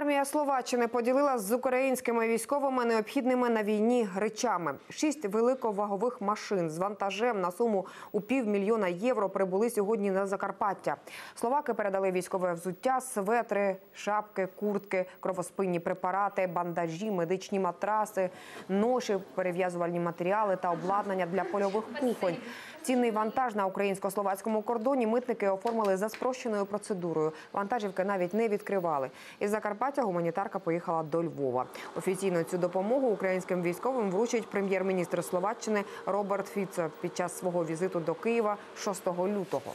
Армія Словаччини поділилася з українськими військовими необхідними на війні речами. Шість великовагових машин з вантажем на суму у півмільйона євро прибули сьогодні на Закарпаття. Словаки передали військове взуття, светри, шапки, куртки, кровоспинні препарати, бандажі, медичні матраси, ноші, перев'язувальні матеріали та обладнання для польових кухонь. Цінний вантаж на українсько-словацькому кордоні митники оформили за спрощеною процедурою. Вантажівки навіть не відкривали. Із Закарпаття гуманітарка поїхала до Львова. Офіційно цю допомогу українським військовим вручить прем'єр-міністр Словаччини Роберт Фіцо під час свого візиту до Києва 6 лютого.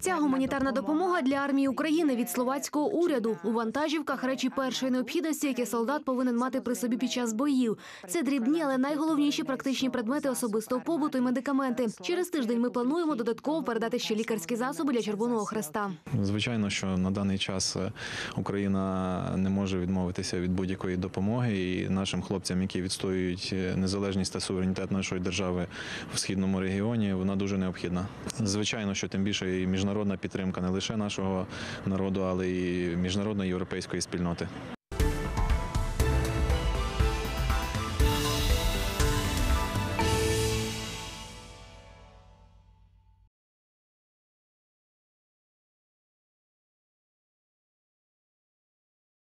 Ця гуманітарна допомога для армії України від словацького уряду у вантажівках речі першої необхідності, які солдат повинен мати при собі під час боїв. Це дрібні, але найголовніші практичні предмети особистого побуту і медикаменти. Через тиждень ми плануємо додатково передати ще лікарські засоби для Червоного Хреста. Звичайно, що на даний час е, Україна не може відмовитися від будь-якої допомоги, і нашим хлопцям, які відстоюють е, незалежність та суверенітет нашої держави в східному регіоні, вона дуже необхідна. Звичайно, що тим більше і міжнародна підтримка не лише нашого народу, але й міжнародної європейської спільноти.